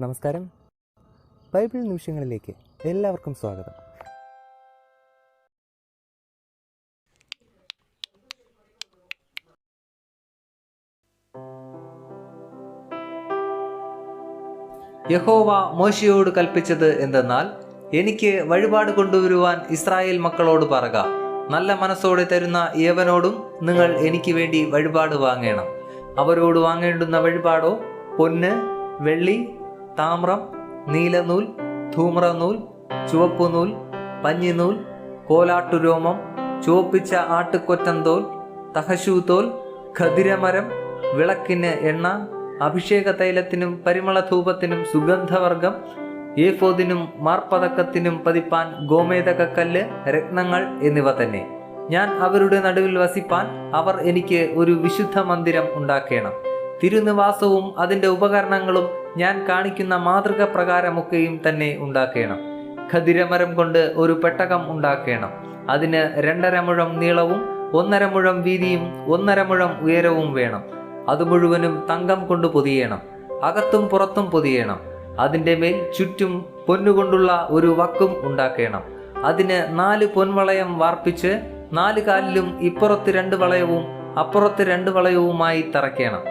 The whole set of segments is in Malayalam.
നമസ്കാരം. ബൈബിൾ നിമിഷങ്ങളിലേക്ക് എല്ലാവർക്കും സ്വാഗതം. യഹോവ മോശയോട് കൽപ്പിച്ചത് എന്തെന്നാൽ എനിക്ക് വഴിപാട് കൊണ്ടുവരുവാൻ ഇസ്രായേൽ മക്കളോട് പറക. നല്ല മനസ്സോടെ തരുന്ന ഏവനോടും നിങ്ങൾ എനിക്ക് വേണ്ടി വഴിപാട് വാങ്ങണം. അവരോട് വാങ്ങേണ്ടുന്ന വഴിപാടോ പൊന്ന് വെള്ളി താമ്രം നീലനൂൽ ധൂമ്രനൂൽ ചുവപ്പുനൂൽ പഞ്ഞിനൂൽ കോലാട്ടുരോമം ചുവപ്പിച്ച ആട്ടുകൊറ്റന്തോൽ തഹശൂതോൽ ഖതിരമരം വിളക്കിന് എണ്ണ അഭിഷേക തൈലത്തിനും പരിമളധൂപത്തിനും സുഗന്ധവർഗം ഏഫോദിനും മാർപ്പതക്കത്തിനും പതിപ്പാൻ ഗോമേതകക്കല്ല് രത്നങ്ങൾ എന്നിവ തന്നെ. ഞാൻ അവരുടെ നടുവിൽ വസിപ്പാൻ അവർ എനിക്ക് ഒരു വിശുദ്ധ മന്ദിരം ഉണ്ടാക്കണം. തിരുനിവാസവും അതിന്റെ ഉപകരണങ്ങളും ഞാൻ കാണിക്കുന്ന മാതൃക പ്രകാരമൊക്കെയും തന്നെ ഉണ്ടാക്കണം. ഖദിരമരം കൊണ്ട് ഒരു പെട്ടകം ഉണ്ടാക്കണം. അതിന് രണ്ടര മുഴം നീളവും ഒന്നര മുഴം വീതിയും ഒന്നര മുഴം ഉയരവും വേണം. അത് മുഴുവനും തങ്കം കൊണ്ട് പൊതിയണം. അകത്തും പുറത്തും പൊതിയണം. അതിന്റെ മേൽ ചുറ്റും പൊന്നുകൊണ്ടുള്ള ഒരു വക്കും ഉണ്ടാക്കണം. അതിന് നാല് പൊൻവളയം വാർപ്പിച്ച് നാല് കാലിലും ഇപ്പുറത്ത് രണ്ട് വളയവും അപ്പുറത്ത് രണ്ട് വളയവുമായി തറയ്ക്കണം.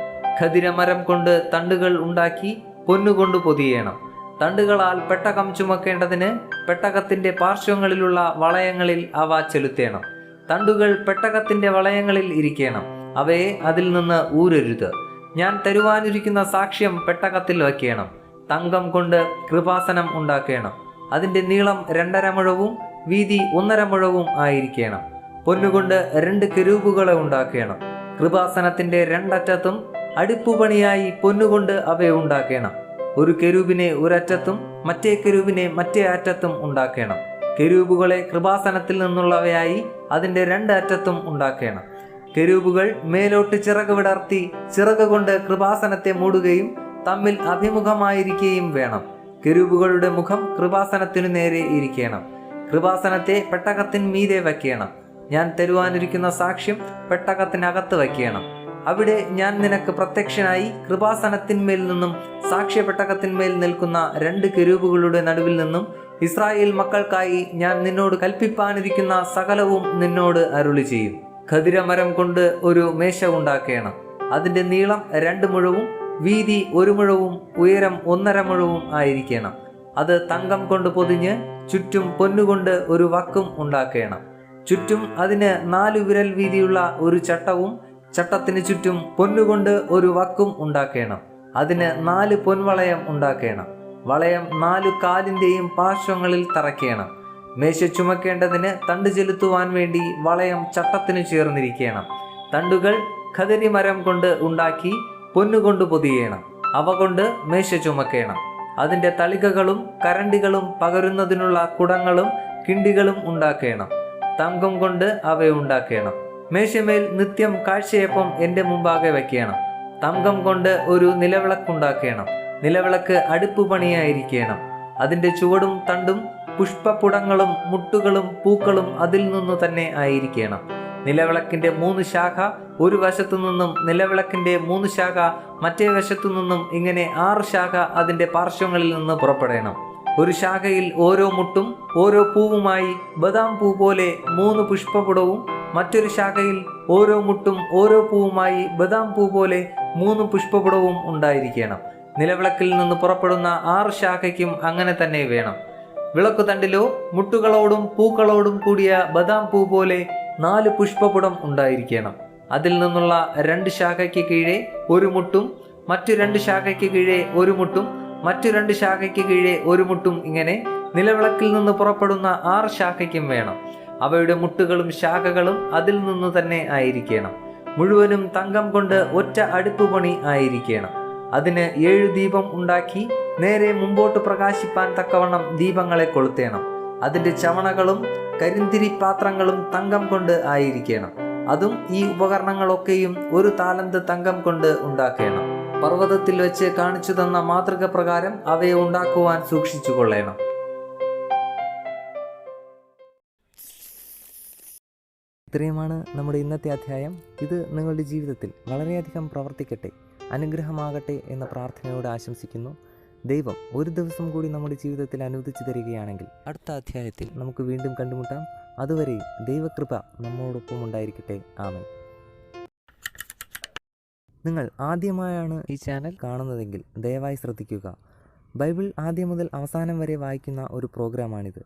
ഖദിരമരം കൊണ്ട് തണ്ടുകൾ ഉണ്ടാക്കി പൊന്നുകൊണ്ട് പൊതിയണം. തണ്ടുകളാൽ പെട്ടകം ചുമക്കേണ്ടതിന് പെട്ടകത്തിന്റെ പാർശ്വങ്ങളിലുള്ള വളയങ്ങളിൽ അവ ചെലുത്തേണം. തണ്ടുകൾ പെട്ടകത്തിന്റെ വളയങ്ങളിൽ ഇരിക്കണം. അവയെ അതിൽ നിന്ന് ഊരരുത്. ഞാൻ തരുവാനിരിക്കുന്ന സാക്ഷ്യം പെട്ടകത്തിൽ വയ്ക്കണം. തങ്കം കൊണ്ട് കൃപാസനം ഉണ്ടാക്കണം. അതിന്റെ നീളം രണ്ടര മുഴവും വീതി ഒന്നര മുഴവും ആയിരിക്കണം. പൊന്നുകൊണ്ട് രണ്ട് കെരൂപുകളെ ഉണ്ടാക്കണം. കൃപാസനത്തിന്റെ രണ്ടറ്റത്തും അടുപ്പുപണിയായി പൊന്നുകൊണ്ട് അവയെ ഉണ്ടാക്കണം. ഒരു കെരൂബിനെ ഒരറ്റത്തും മറ്റേ കെരൂബിനെ മറ്റേ അറ്റത്തും ഉണ്ടാക്കണം. കെരൂബുകളെ കൃപാസനത്തിൽ നിന്നുള്ളവയായി അതിന്റെ രണ്ട് അറ്റത്തും ഉണ്ടാക്കണം. കെരൂബുകൾ മേലോട്ട് ചിറക് വിടർത്തി ചിറക് കൊണ്ട് കൃപാസനത്തെ മൂടുകയും തമ്മിൽ അഭിമുഖമായിരിക്കുകയും വേണം. കെരൂബുകളുടെ മുഖം കൃപാസനത്തിനു നേരെ ഇരിക്കണം. കൃപാസനത്തെ പെട്ടകത്തിന് മീതെ വയ്ക്കണം. ഞാൻ തരുവാനിരിക്കുന്ന സാക്ഷ്യം പെട്ടകത്തിനകത്ത് വയ്ക്കണം. അവിടെ ഞാൻ നിനക്ക് പ്രത്യക്ഷനായി കൃപാസനത്തിന്മേൽ നിന്നും സാക്ഷ്യപ്പെട്ടകത്തിന്മേൽ നിൽക്കുന്ന രണ്ട് കെരൂപുകളുടെ നടുവിൽ നിന്നും ഇസ്രായേൽ മക്കൾക്കായി ഞാൻ നിന്നോട് കൽപ്പിപ്പാനിരിക്കുന്ന സകലവും നിന്നോട് അരുളി ചെയ്യും. ഖതിരമരം കൊണ്ട് ഒരു മേശ ഉണ്ടാക്കണം. അതിന്റെ നീളം രണ്ട് മുഴവും വീതി ഒരു മുഴവും ഉയരം ഒന്നര മുഴവും ആയിരിക്കണം. അത് തങ്കം കൊണ്ട് പൊതിഞ്ഞ് ചുറ്റും പൊന്നുകൊണ്ട് ഒരു വക്കും ഉണ്ടാക്കണം. ചുറ്റും അതിന് നാലു വിരൽ വീതിയുള്ള ഒരു ചട്ടവും ചട്ടത്തിന് ചുറ്റും പൊന്നുകൊണ്ട് ഒരു വക്കും ഉണ്ടാക്കണം. അതിന് നാല് പൊൻവളയം ഉണ്ടാക്കണം. വളയം നാലു കാലിന്റെയും പാർശ്വങ്ങളിൽ തറയ്ക്കണം മേശ ചുമക്കേണ്ടതിന് തണ്ട് ചെലുത്തുവാൻ വേണ്ടി വളയം ചട്ടത്തിന് ചേർന്നിരിക്കണം. തണ്ടുകൾ ഖദരി മരം കൊണ്ട് ഉണ്ടാക്കി പൊന്നുകൊണ്ട് പൊതിയണം. അവ കൊണ്ട് മേശ ചുമക്കണം. അതിന്റെ തളികകളും കരണ്ടികളും പകരുന്നതിനുള്ള കുടങ്ങളും കിണ്ടികളും ഉണ്ടാക്കണം. തങ്കം കൊണ്ട് അവ ഉണ്ടാക്കണം. മേശമേൽ നിത്യം കാഴ്ചയപ്പം എന്റെ മുമ്പാകെ വയ്ക്കണം തങ്കം കൊണ്ട് ഒരു നിലവിളക്കുണ്ടാക്കണം. നിലവിളക്ക് അടുപ്പ് പണിയായിരിക്കണം അതിന്റെ ചുവടും തണ്ടും പുഷ്പപ്പുടങ്ങളും മുട്ടുകളും പൂക്കളും അതിൽ നിന്നു തന്നെ ആയിരിക്കണം. നിലവിളക്കിന്റെ മൂന്ന് ശാഖ ഒരു വശത്തു നിന്നും നിലവിളക്കിന്റെ മൂന്ന് ശാഖ മറ്റേ വശത്തു നിന്നും ഇങ്ങനെ ആറ് ശാഖ അതിന്റെ പാർശ്വങ്ങളിൽ നിന്ന് പുറപ്പെടണം. ഒരു ശാഖയിൽ ഓരോ മുട്ടും ഓരോ പൂവുമായി ബദാം പൂ പോലെ മൂന്ന് പുഷ്പപുടവും മറ്റൊരു ശാഖയിൽ ഓരോ മുട്ടും ഓരോ പൂവുമായി ബദാം പൂ പോലെ മൂന്ന് പുഷ്പപുടവും ഉണ്ടായിരിക്കണം. നിലവിളക്കിൽ നിന്ന് പുറപ്പെടുന്ന ആറ് ശാഖയ്ക്കും അങ്ങനെ തന്നെ വേണം. വിളക്കുതണ്ടിലോ മുട്ടുകളോടും പൂക്കളോടും കൂടിയ ബദാം പൂ പോലെ നാല് പുഷ്പപുടം ഉണ്ടായിരിക്കണം. അതിൽ നിന്നുള്ള രണ്ട് ശാഖയ്ക്ക് കീഴെ ഒരു മുട്ടും മറ്റു രണ്ട് ശാഖയ്ക്ക് കീഴെ ഒരു മുട്ടും മറ്റു രണ്ട് ശാഖയ്ക്ക് കീഴെ ഒരു മുട്ടും ഇങ്ങനെ നിലവിളക്കിൽ നിന്ന് പുറപ്പെടുന്ന ആറ് ശാഖയ്ക്കും വേണം. അവയുടെ മുട്ടുകളും ശാഖകളും അതിൽ നിന്ന് തന്നെ ആയിരിക്കണം. മുഴുവനും തങ്കം കൊണ്ട് ഒറ്റ അടുപ്പ് പണി ആയിരിക്കണം. അതിന് ഏഴ് ദീപം ഉണ്ടാക്കി നേരെ മുമ്പോട്ട് പ്രകാശിപ്പാൻ തക്കവണ്ണം ദീപങ്ങളെ കൊളുത്തേണം. അതിന്റെ ചവണകളും കരിന്തിരി പാത്രങ്ങളും തങ്കം കൊണ്ട് ആയിരിക്കണം. അതും ഈ ഉപകരണങ്ങളൊക്കെയും ഒരു താലന്ത് തങ്കം കൊണ്ട് ഉണ്ടാക്കണം. പർവതത്തിൽ വെച്ച് കാണിച്ചു തന്ന മാതൃക പ്രകാരം അവയെ ഉണ്ടാക്കുവാൻ സൂക്ഷിച്ചു കൊള്ളേണം. ഇത്രയുമാണ് നമ്മുടെ ഇന്നത്തെ അധ്യായം. ഇത് നിങ്ങളുടെ ജീവിതത്തിൽ വളരെയധികം പ്രവർത്തിക്കട്ടെ അനുഗ്രഹമാകട്ടെ എന്ന പ്രാർത്ഥനയോട് ആശംസിക്കുന്നു. ദൈവം ഒരു ദിവസം കൂടി നമ്മുടെ ജീവിതത്തിൽ അനുവദിച്ചു തരികയാണെങ്കിൽ അടുത്ത അധ്യായത്തിൽ നമുക്ക് വീണ്ടും കണ്ടുമുട്ടാം. അതുവരെ ദൈവകൃപ നമ്മോടൊപ്പം ഉണ്ടായിരിക്കട്ടെ. ആമൻ. നിങ്ങൾ ആദ്യമായാണ് ഈ ചാനൽ കാണുന്നതെങ്കിൽ ദയവായി ശ്രദ്ധിക്കുക. ബൈബിൾ ആദ്യം മുതൽ അവസാനം വരെ വായിക്കുന്ന ഒരു പ്രോഗ്രാമാണിത്.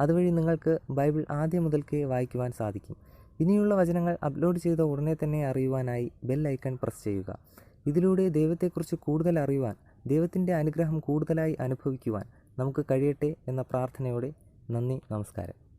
അതുവഴി നിങ്ങൾക്ക് ബൈബിൾ ആദ്യം മുതൽക്കേ വായിക്കുവാൻ സാധിക്കും. ഇനിയുള്ള വചനങ്ങൾ അപ്ലോഡ് ചെയ്ത ഉടനെ തന്നെ അറിയുവാനായി ബെൽ ഐക്കൺ പ്രസ് ചെയ്യുക. ഇതിലൂടെ ദൈവത്തെക്കുറിച്ച് കൂടുതൽ അറിയുവാൻ ദൈവത്തിന്റെ അനുഗ്രഹം കൂടുതലായി അനുഭവിക്കുവാൻ നമുക്ക് കഴിയട്ടെ എന്ന പ്രാർത്ഥനയോടെ നന്ദി നമസ്കാരം.